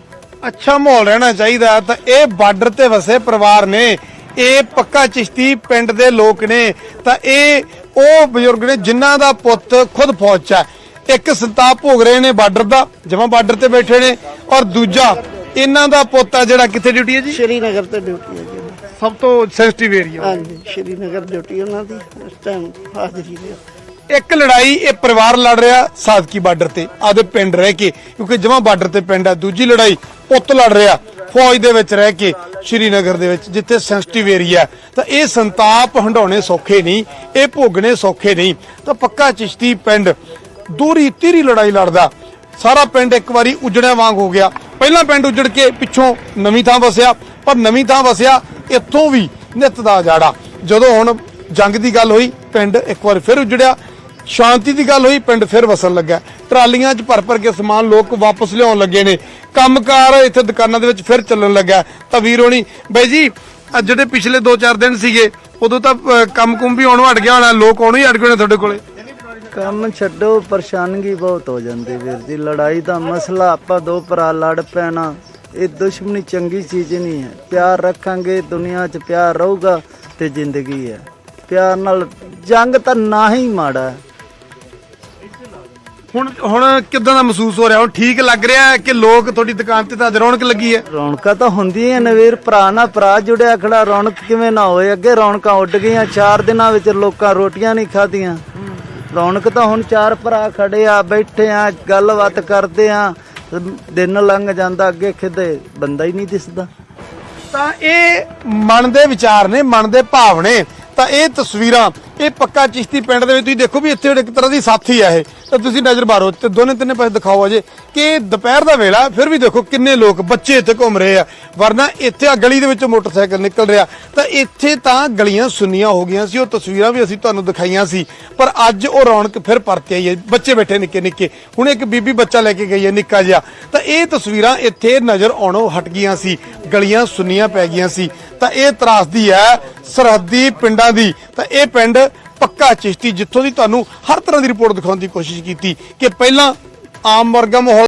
ਅੱਛਾ ਮਾਹੌਲ ਰਹਿਣਾ ਚਾਹੀਦਾ ਤਾਂ ਇਹ ਬਾਰਡਰ ਤੇ ਵਸੇ ਪਰਿਵਾਰ ਨੇ ਇਹ ਪੱਕਾ ਚਿਸ਼ਤੀ ਪਿੰਡ ਦੇ ਲੋਕ ਨੇ ਤਾਂ ਇਹ ਉਹ ਬਜ਼ੁਰਗ ਨੇ ਜਿਨ੍ਹਾਂ ਦਾ ਪੁੱਤ ਖੁਦ ਫੌਜ ਇੱਕ ਸੰਤਾਪ ਭੋਗ ਰਹੇ ਨੇ ਬਾਰਡਰ ਦਾ ਜਮਾ ਬਾਰਡਰ ਤੇ ਬੈਠੇ ਨੇ ਔਰ ਦੂਜਾ ਇਹਨਾਂ ਦਾ ਪੁੱਤ ਆ ਜਿਹੜਾ ਕਿੱਥੇ ਡਿਊਟੀ ਹੈ ਜੀ? ਸ਼੍ਰੀਨਗਰ ਤੇ ਡਿਊਟੀ ਹੈ ਜੀ। ਦੀ। ਸਭ ਤੋਂ ਸੈਂਸਿਟਿਵ ਏਰੀਆ ਹਾਂਜੀ ਸ਼੍ਰੀਨਗਰ ਡਿਊਟੀ ਉਹਨਾਂ ਦੀ ਇਸ ਟਾਈਮ ਹਾਜ਼ਰੀ ਹੈ ਇੱਕ ਲੜਾਈ ਇਹ ਪਰਿਵਾਰ ਲੜ ਰਿਹਾ ਸਾਦਕੀ ਬਾਰਡਰ ਤੇ ਆਦੇ ਪਿੰਡ ਰਹਿ ਕੇ ਕਿਉਂਕਿ ਜਮਾ ਬਾਰਡਰ ਤੇ ਪਿੰਡ ਹੈ ਦੂਜੀ ਲੜਾਈ ਪੁੱਤ ਲੜ ਰਿਹਾ। ਫੌਜ ਦੇ ਵਿੱਚ ਰਹਿ ਕੇ ਸ਼੍ਰੀਨਗਰ ਦੇ ਵਿੱਚ, ਜਿੱਥੇ ਸੈਂਸਿਟਿਵ ਏਰੀਆ ਤਾਂ ਇਹ ਸੰਤਾਪ ਹੰਡਾਉਣੇ ਸੌਖੇ ਨਹੀਂ, ਇਹ ਭੋਗਣੇ ਸੌਖੇ ਨਹੀਂ। ਤਾਂ ਪੱਕਾ ਚਿਸ਼ਤੀ ਪਿੰਡ, ਦੂਰੀ ਤੀਰੀ ਲੜਾਈ ਲੜਦਾ। ਸਾਰਾ ਪਿੰਡ ਇੱਕ ਵਾਰੀ ਉਜੜਿਆ ਵਾਂਗ ਹੋ ਗਿਆ। ਪਹਿਲਾਂ ਪਿੰਡ ਉਜੜ ਕੇ ਪਿੱਛੋਂ ਨਵੀਂ ਥਾਂ ਵਸਿਆ, ਪਰ ਨਵੀਂ ਥਾਂ ਵਸਿਆ, ਇੱਥੋਂ ਵੀ ਨਿੱਤ ਦਾ ਜਾੜਾ। ਜਦੋਂ ਹੁਣ ਜੰਗ ਦੀ ਗੱਲ ਹੋਈ, ਪਿੰਡ ਇੱਕ ਵਾਰ ਫਿਰ ਉਜੜਿਆ। ਸ਼ਾਂਤੀ ਦੀ ਗੱਲ ਹੋਈ, ਪਿੰਡ ਫਿਰ ਵਸਣ ਲੱਗਾ। ਟਰਾਲੀਆਂ 'ਚ ਭਰ ਭਰ ਕੇ ਸਮਾਨ ਲੋਕ ਵਾਪਸ ਲਿਆਉਣ ਲੱਗੇ ਨੇ। ਕੰਮਕਾਰ ਇੱਥੇ ਦੁਕਾਨਾਂ ਦੇ ਵਿੱਚ ਫਿਰ ਚੱਲਣ ਲੱਗਾ। ਤਾਂ ਵੀਰ ਹੋਣੀ, ਬਾਈ ਜੀ ਆਹ ਜਿਹੜੇ ਪਿਛਲੇ 2-4 ਦਿਨ ਸੀਗੇ, ਉਦੋਂ ਤਾਂ ਕੰਮ ਕੁਮ ਵੀ ਆਉਣੋਂ ਹਟ ਗਿਆ ਹੋਣਾ, ਲੋਕ ਆਉਣੋਂ ਹੀ ਹਟ ਗਏ ਹੋਣੇ ਤੁਹਾਡੇ ਕੋਲੇ। ਕੰਮ ਛੱਡੋ, ਪਰੇਸ਼ਾਨਗੀ ਬਹੁਤ ਹੋ ਜਾਂਦੀ ਵੀਰ ਜੀ। ਲੜਾਈ ਦਾ ਮਸਲਾ, ਆਪਾਂ ਦੋ ਭਰਾ ਲੜ ਪੈਣਾ। ਇਹ ਦੁਸ਼ਮਣੀ ਚੰਗੀ ਚੀਜ਼ ਨਹੀਂ ਹੈ। ਪਿਆਰ ਰੱਖਾਂਗੇ, ਦੁਨੀਆ 'ਚ ਪਿਆਰ ਰਹੂਗਾ ਤੇ ਜ਼ਿੰਦਗੀ ਹੈ। ਪਿਆਰ ਨਾਲ ਜੰਗ ਤਾਂ ਨਾ ਹੀ ਮਾੜਾ ਹੁਣ ਹੁਣ ਕਿਦਾਂ ਦਾ ਮਹਿਸੂਸ ਹੋ ਰਿਹਾ? ਹੁਣ ਠੀਕ ਲੱਗ ਰਿਹਾ ਹੈ ਕਿ ਲੋਕ ਤੁਹਾਡੀ ਦੁਕਾਨ ਤੇ ਤਾਂ ਅੱਜ ਰੌਣਕ ਲੱਗੀ ਹੈ? ਰੌਣਕਾਂ ਤਾਂ ਹੁੰਦੀਆਂ ਨੇ ਵੀਰ ਭਰਾ ਨਾਲ ਭਰਾ ਜੁੜਿਆ ਖੜਾ ਰੌਣਕ ਕਿਵੇਂ ਨਾ ਹੋਏ। ਅੱਗੇ ਰੌਣਕਾਂ ਉੱਡ ਗਈਆਂ ਚਾਰ ਦਿਨਾਂ ਵਿੱਚ ਲੋਕਾਂ ਰੋਟੀਆਂ ਨਹੀਂ ਖਾਧੀਆਂ। ਰੌਣਕ ਤਾਂ ਹੁਣ ਚਾਰ ਭਰਾ ਖੜੇ ਆ ਬੈਠੇ ਆ ਗੱਲਬਾਤ ਕਰਦੇ ਆ। ਦਿਨ ਲੰਘ ਜਾਂਦਾ ਅੱਗੇ ਕਿਤੇ ਬੰਦਾ ਹੀ ਨਹੀਂ ਦਿਸਦਾ। ਤਾਂ ਇਹ ਮਨ ਦੇ ਵਿਚਾਰ ਨੇ ਮਨ ਦੇ ਭਾਵ ਨੇ। ਤਾਂ ਇਹ ਤਸਵੀਰਾਂ ਇਹ ਪੱਕਾ ਚਿਸ਼ਤੀ ਪਿੰਡ ਦੇ ਵਿੱਚ ਤੁਸੀਂ ਦੇਖੋ ਵੀ ਇੱਥੇ ਇੱਕ ਤਰ੍ਹਾਂ ਦੀ ਸਾਥੀ ਆ ਇਹ। ਤਾਂ ਤੁਸੀਂ ਨਜ਼ਰ ਮਾਰੋ, ਤੇ ਦੋਨੇ ਤਿੰਨੇ ਪਾਸੇ ਦਿਖਾਓ ਅਜੇ ਕਿ ਦੁਪਹਿਰ ਦਾ ਵੇਲਾ, ਫਿਰ ਵੀ ਦੇਖੋ ਕਿੰਨੇ ਲੋਕ ਬੱਚੇ ਇੱਥੇ ਘੁੰਮ ਰਹੇ ਆ। ਵਰਨਾ ਇੱਥੇ ਆ ਗਲੀ ਦੇ ਵਿੱਚ ਮੋਟਰਸਾਈਕਲ ਨਿਕਲ ਰਿਹਾ। ਤਾਂ ਇੱਥੇ ਤਾਂ ਗਲੀਆਂ ਸੁੰਨੀਆਂ ਹੋ ਗਈਆਂ ਸੀ, ਉਹ ਤਸਵੀਰਾਂ ਵੀ ਅਸੀਂ ਤੁਹਾਨੂੰ ਦਿਖਾਈਆਂ ਸੀ। ਪਰ ਅੱਜ ਉਹ ਰੌਣਕ ਫਿਰ ਪਰਤ ਆਈ ਹੈ। ਬੱਚੇ ਬੈਠੇ ਨਿੱਕੇ ਨਿੱਕੇ। ਹੁਣ ਇੱਕ ਬੀਬੀ ਬੱਚਾ ਲੈ ਕੇ ਗਈ ਹੈ, ਨਿੱਕਾ ਜਿਹਾ। ਤਾਂ ਇਹ ਤਸਵੀਰਾਂ ਇੱਥੇ ਨਜ਼ਰ ਆਉਣੋਂ ਹਟ ਗਈਆਂ ਸੀ। ਗਲੀਆਂ ਸੁੰਨੀਆਂ ਪੈ ਗਈਆਂ ਸੀ। ਤਾਂ ਇਹ ਤਰਾਸਦੀ ਹੈ ਸਰਹੱਦੀ ਪਿੰਡਾਂ ਦੀ। ਤਾਂ ਇਹ ਪਿੰਡ ਪੱਕਾ ਚਿਸ਼ਤੀ ਜਿੱਥੋਂ ਦੀ ਤੁਹਾਨੂੰ ਹਰ ਤਰ੍ਹਾਂ ਦੀ ਰਿਪੋਰਟ ਦਿਖਾਉਣ ਦੀ ਕੋਸ਼ਿਸ਼ ਕੀਤੀ ਕਿ ਪਹਿਲਾਂ ਆਮ ਵਰਗਾ ਮਾਹੌਲ